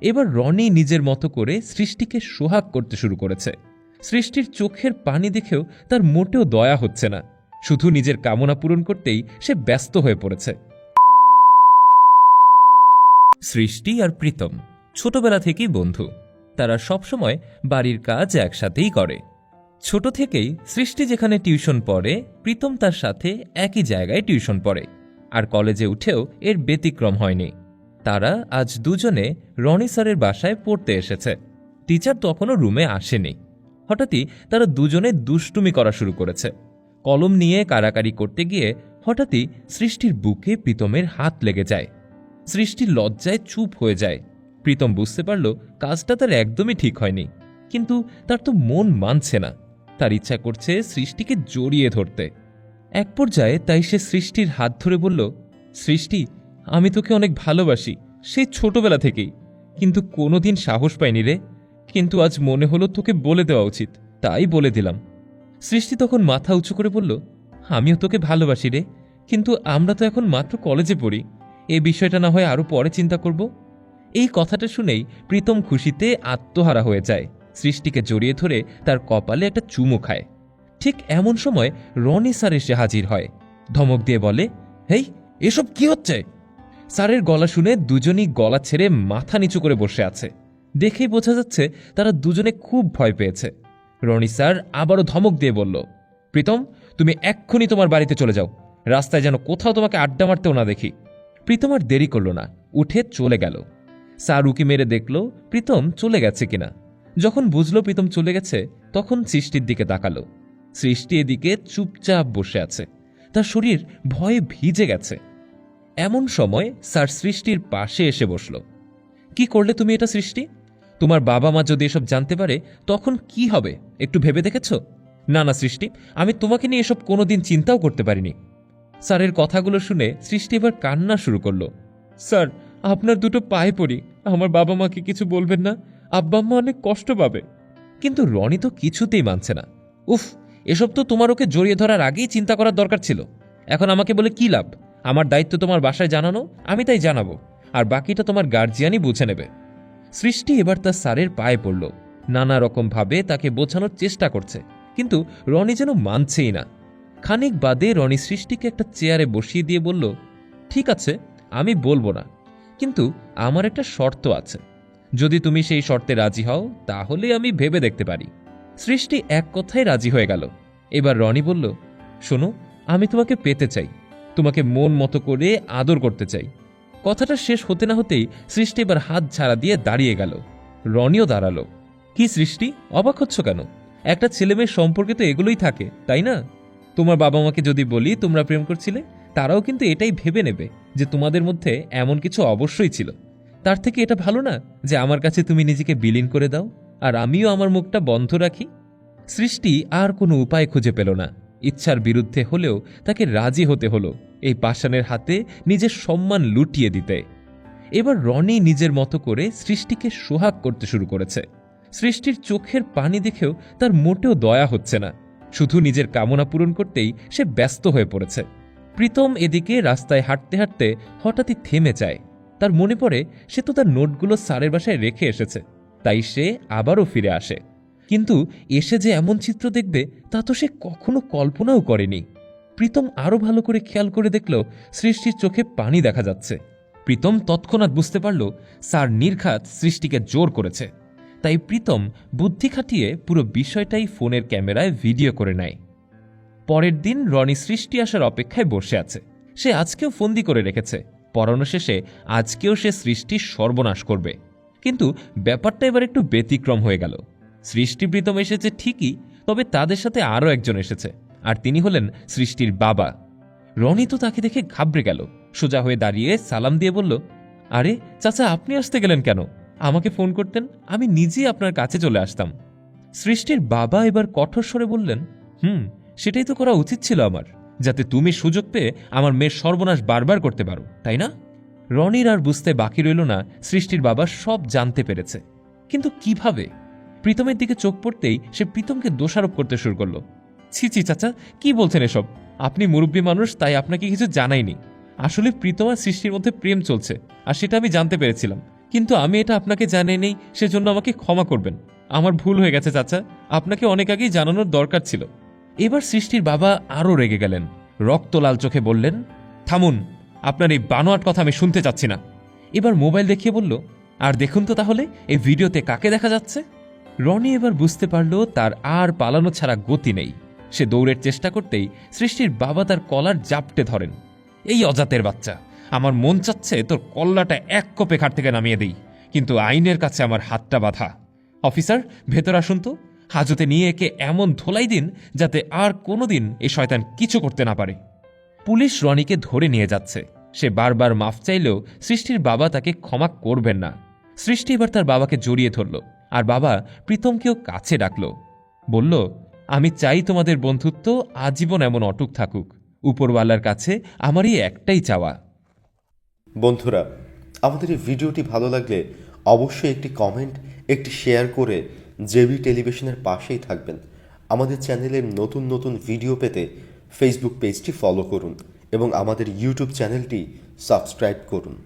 এবার রনি নিজের মতো করে সৃষ্টিকে সোহাগ করতে শুরু করেছে। সৃষ্টির চোখের পানি দেখেও তার মোটেও দয়া হচ্ছে না। শুধু নিজের কামনা পূরণ করতেই সে ব্যস্ত হয়ে পড়েছে। সৃষ্টি আর প্রীতম ছোটবেলা থেকেই বন্ধু। তারা সবসময় বাড়ির কাজ একসাথেই করে। ছোট থেকেই সৃষ্টি যেখানে টিউশন পড়ে, প্রীতম তার সাথে একই জায়গায় টিউশন পড়ে। আর কলেজে উঠেও এর ব্যতিক্রম হয়নি। তারা আজ দুজনে রনি স্যারের বাসায় পড়তে এসেছে। টিচার তখনও রুমে আসেনি। হঠাৎই তারা দুজনে দুষ্টুমি করা শুরু করেছে। কলম নিয়ে কারাকারি করতে গিয়ে হঠাৎই সৃষ্টির বুকে প্রীতমের হাত লেগে যায়। সৃষ্টি লজ্জায় চুপ হয়ে যায়। প্রীতম বুঝতে পারল কাজটা তার একদমই ঠিক হয়নি। কিন্তু তার তো মন মানছে না। তার ইচ্ছা করছে সৃষ্টিকে জড়িয়ে ধরতে। এক পর্যায়ে তাই সে সৃষ্টির হাত ধরে বলল, সৃষ্টি আমি তোকে অনেক ভালোবাসি, সেই ছোটবেলা থেকেই। কিন্তু কোনোদিন সাহস পাইনি রে। কিন্তু আজ মনে হলো তোকে বলে দেওয়া উচিত, তাই বলে দিলাম। সৃষ্টি তখন মাথা উঁচু করে বলল, আমিও তোকে ভালোবাসি রে। কিন্তু আমরা তো এখন মাত্র কলেজে পড়ি। এই বিষয়টা না হয় আরও পরে চিন্তা করব? এই কথাটা শুনেই প্রীতম খুশিতে আত্মহারা হয়ে যায়। সৃষ্টিকে জড়িয়ে ধরে তার কপালে একটা চুমু খায়। ঠিক এমন সময় রনি স্যার এসে হাজির হয়। ধমক দিয়ে বলে, হেই, এসব কি হচ্ছে? স্যারের গলা শুনে দুজনই গলা ছেড়ে মাথা নিচু করে বসে আছে। দেখেই বোঝা যাচ্ছে তারা দুজনে খুব ভয় পেয়েছে। রনি স্যার আবারও ধমক দিয়ে বলল, প্রীতম, তুমি এক্ষুনি তোমার বাড়িতে চলে যাও। রাস্তায় যেন কোথাও তোমাকে আড্ডা মারতেও না দেখি। প্রীতম আর দেরি করল না, উঠে চলে গেল। স্যার উকি মেরে দেখল, প্রীতম চলে গেছে কিনা? যখন বুঝল প্রীতম চলে গেছে, তখন সৃষ্টির দিকে তাকালো। সৃষ্টি এদিকে চুপচাপ বসে আছে। তার শরীর ভয়ে ভিজে গেছে। এমন সময় স্যার সৃষ্টির পাশে এসে বসল। কি করলে তুমি এটা সৃষ্টি? তোমার বাবা মা যদি এসব জানতে পারে, তখন কি হবে? একটু ভেবে দেখেছ? না না, সৃষ্টি, আমি তোমাকে নিয়ে এসব কোনোদিন চিন্তাও করতে পারিনি। স্যারের কথাগুলো শুনে সৃষ্টি এবার কান্না শুরু করল। স্যার, আপনার দুটো পায়ে পড়ি, আমার বাবা মাকে কিছু বলবেন না, আব্বা আম্মা অনেক কষ্ট পাবে। কিন্তু রনি তো কিছুতেই মানছে না। উফ, এসব তো তোমার ওকে জড়িয়ে ধরার আগেই চিন্তা করার দরকার ছিল। এখন আমাকে বলে কি লাভ? আমার দায়িত্ব তোমার বাসায় জানানো, আমি তাই জানাব, আর বাকিটা তোমার গার্জিয়ানই বুঝে নেবে। সৃষ্টি এবার তার স্যারের পায়ে পড়ল। নানা রকমভাবে তাকে বোঝানোর চেষ্টা করছে, কিন্তু রনি যেন মানছেই না। খানিক বাদে রনি সৃষ্টিকে একটা চেয়ারে বসিয়ে দিয়ে বলল, ঠিক আছে, আমি বলব না, কিন্তু আমার একটা শর্ত আছে। যদি তুমি সেই শর্তে রাজি হও, তাহলে আমি ভেবে দেখতে পারি। সৃষ্টি এক কথায় রাজি হয়ে গেল। এবার রনি বলল, শোনো, আমি তোমাকে পেতে চাই। তোমাকে মন মতো করে আদর করতে চাই। কথাটা শেষ হতে না হতেই সৃষ্টি এবার হাত ছাড়া দিয়ে দাঁড়িয়ে গেল। রনিও দাঁড়াল। কি সৃষ্টি? অবাক হচ্ছ কেন? একটা ছেলে মেয়ের সম্পর্কে তো এগুলোই থাকে, তাই না? তোমার বাবা মাকে যদি বলি, তোমরা প্রেম করছিলে? তারাও কিন্তু এটাই ভেবে নেবে যে তোমাদের মধ্যে এমন কিছু অবশ্যই ছিল। তার থেকে এটা ভালো না যে আমার কাছে তুমি নিজেকে বিলীন করে দাও আর আমিও আমার মুখটা বন্ধ রাখি? সৃষ্টি আর কোনো উপায় খুঁজে পেল না। ইচ্ছার বিরুদ্ধে হলেও তাকে রাজি হতে হলো। এই পাষাণের হাতে নিজের সম্মান লুটিয়ে দিতে। এবার রনি নিজের মতো করে সৃষ্টিকে সোহাগ করতে শুরু করেছে। সৃষ্টির চোখের পানি দেখেও তার মোটেও দয়া হচ্ছে না। শুধু নিজের কামনা পূরণ করতেই সে ব্যস্ত হয়ে পড়েছে। প্রীতম এদিকে রাস্তায় হাঁটতে হাঁটতে হঠাৎই থেমে যায়। তার মনে পড়ে, সে তো তার নোটগুলো স্যারের বাসায় রেখে এসেছে। তাই সে আবারও ফিরে আসে। কিন্তু এসে যে এমন চিত্র দেখবে, তা তো সে কখনো কল্পনাও করেনি। প্রীতম আরও ভালো করে খেয়াল করে দেখল সৃষ্টির চোখে পানি দেখা যাচ্ছে। প্রীতম তৎক্ষণাৎ বুঝতে পারল, স্যার নির্ঘাত সৃষ্টিকে জোর করেছে। তাই প্রীতম বুদ্ধি খাটিয়ে পুরো বিষয়টাই ফোনের ক্যামেরায় ভিডিও করে নেয়। পরের দিন রনি সৃষ্টি আসার অপেক্ষায় বসে আছে। সে আজকেও ফন্দি করে রেখেছে। পড়ানো শেষে আজকেও সে সৃষ্টির সর্বনাশ করবে। কিন্তু ব্যাপারটা এবার একটু ব্যতিক্রম হয়ে গেল। সৃষ্টি প্রীতম এসেছে ঠিকই, তবে তাদের সাথে আরও একজন এসেছে। আর তিনি হলেন সৃষ্টির বাবা। রনি তো তাকে দেখে ঘাবড়ে গেল। সোজা হয়ে দাঁড়িয়ে সালাম দিয়ে বলল, আরে, চাচা, আপনি আসতে গেলেন কেন? আমাকে ফোন করতেন, আমি নিজেই আপনার কাছে চলে আসতাম। সৃষ্টির বাবা এবার কঠোর স্বরে বললেন, হুম, সেটাই তো করা উচিত ছিল আমার, যাতে তুমি সুযোগ পেয়ে আমার মেয়ের সর্বনাশ বারবার করতে পারো, তাই না? রনির আর বুঝতে বাকি রইল না, সৃষ্টির বাবা সব জানতে পেরেছে। কিন্তু কীভাবে? প্রীতমের দিকে চোখ পড়তেই সে প্রীতমকে দোষারোপ করতে শুরু করল। ছি ছি, চাচা, কি বলছেন এসব? আপনি মুরব্বী মানুষ, তাই আপনাকে কিছু জানাইনি। আসলে প্রীতম আর সৃষ্টির মধ্যে প্রেম চলছে, আর সেটা আমি জানতে পেরেছিলাম। কিন্তু আমি এটা আপনাকে জানাই নেই, সেজন্য আমাকে ক্ষমা করবেন। আমার ভুল হয়ে গেছে, চাচা। আপনাকে অনেক আগেই জানানোর দরকার ছিল। এবার সৃষ্টির বাবা আরও রেগে গেলেন। রক্ত লাল চোখে বললেন, থামুন, আপনার এই বানোয়াট কথা আমি শুনতে চাচ্ছি না। এবার মোবাইল দেখিয়ে বলল, আর দেখুন তো তাহলে, এই ভিডিওতে কাকে দেখা যাচ্ছে? রনি এবার বুঝতে পারল, তার আর পালানো ছাড়া গতি নেই। সে দৌড়ের চেষ্টা করতেই সৃষ্টির বাবা তার কলার জাপটে ধরেন। এই অজাতের বাচ্চা, আমার মন চাচ্ছে তোর কল্লাটা এক কোপে খাট থেকে নামিয়ে দিই, কিন্তু আইনের কাছে আমার হাতটা বাঁধা। অফিসার, ভেতর আসুন তো। হাজতে নিয়ে একে এমন ধোলাই দিন যাতে আর কোনোদিন এ শয়তান কিছু করতে না পারে। পুলিশ রনিকে ধরে নিয়ে যাচ্ছে। সে বারবার মাফ চাইলেও সৃষ্টির বাবা তাকে ক্ষমা করবেন না। সৃষ্টি এবার তার বাবাকে জড়িয়ে ধরল, আর বাবা প্রীতমকেও কাছে ডাকল। বলল আমি চাই তোমাদের বন্ধুত্ব আজীবন এমন অটুক থাকুক। উপরওয়ালার কাছে আমারই একটাই চাওয়া। বন্ধুরা, আমাদের এই ভিডিওটি ভালো লাগলে অবশ্যই একটি কমেন্ট, একটি শেয়ার করে জেবি টেলিভিশনের পাশেই থাকবেন। আমাদের চ্যানেলের নতুন নতুন ভিডিও পেতে ফেসবুক পেজটি ফলো করুন এবং আমাদের ইউটিউব চ্যানেলটি সাবস্ক্রাইব করুন।